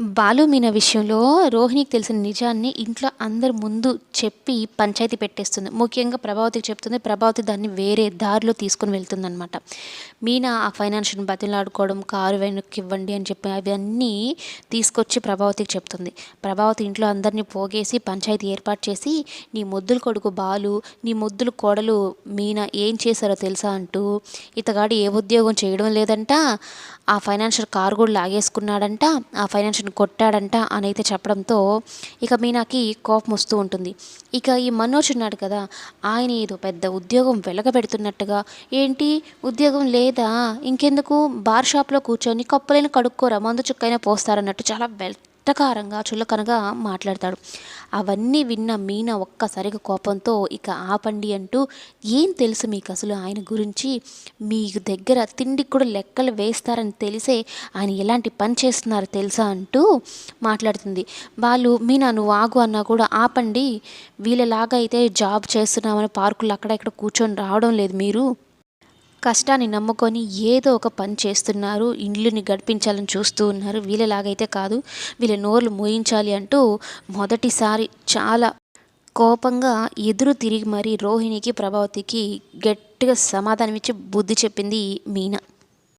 బాలు మీనా విషయంలో రోహిణికి తెలిసిన నిజాన్ని ఇంట్లో అందరి ముందు చెప్పి పంచాయతీ పెట్టేస్తుంది. ముఖ్యంగా ప్రభావతికి చెప్తుంది ప్రభావతి దాన్ని వేరే దారిలో తీసుకుని వెళ్తుందనమాట మీనా ఆ ఫైనాన్షియల్ బతిలాడుకోవడం కారు వెనక్కి ఇవ్వండి అని చెప్పి అవన్నీ తీసుకొచ్చి ప్రభావతికి చెప్తుంది. ప్రభావతి ఇంట్లో అందరినీ పోగేసి పంచాయతీ ఏర్పాటు చేసి నీ ముద్దుల కొడుకు బాలు నీ ముద్దుల కోడలు మీనా ఏం చేశారో తెలుసా అంటూ ఇతగాడు ఏ ఉద్యోగం చేయడం లేదంట ఆ ఫైనాన్షియల్ కారు కూడా లాగేసుకున్నాడంట ఆ ఫైనాన్షియల్ కొట్టాడంట అని అయితే చెప్పడంతో ఇక మీనాకి కోపం వస్తూ ఉంటుంది. ఇక ఈ మనోజ్ ఉన్నాడు కదా ఆయన ఏదో పెద్ద ఉద్యోగం వెలగబెడుతున్నట్టుగా ఏంటి ఉద్యోగం లేదా? ఇంకెందుకు? బార్ షాప్లో కూర్చొని కప్పులైన కడుక్కోరా మందు చుక్కైనా పోస్తారన్నట్టు చాలా వెల్ చిత్తకారంగా చులకనగా మాట్లాడతాడు. అవన్నీ విన్న మీనా ఒక్కసారిగా కోపంతో ఇక ఆపండి అంటూ ఏం తెలుసు మీకు అసలు ఆయన గురించి? మీ దగ్గర తిండికి కూడా లెక్కలు వేస్తారని తెలిసే ఆయన ఎలాంటి పని చేస్తున్నారో తెలుసా? అంటూ మాట్లాడుతుంది. వాళ్ళు మీనా నువ్వు ఆగు అన్నా కూడా ఆపండి. వీళ్ళలాగా అయితే జాబ్ చేస్తున్నామని పార్కులు అక్కడ ఇక్కడ కూర్చొని రావడం లేదు మీరు. కష్టాన్ని నమ్ముకొని ఏదో ఒక పని చేస్తున్నారు ఇండ్లుని గడిపించాలని చూస్తూ ఉన్నారు. వీళ్ళలాగైతే కాదు వీళ్ళ నోర్లు మోయించాలి అంటూ మొదటిసారి చాలా కోపంగా ఎదురు తిరిగి మరీ రోహిణికి ప్రభావతికి గట్టిగా సమాధానం ఇచ్చి బుద్ధి చెప్పింది మీనా.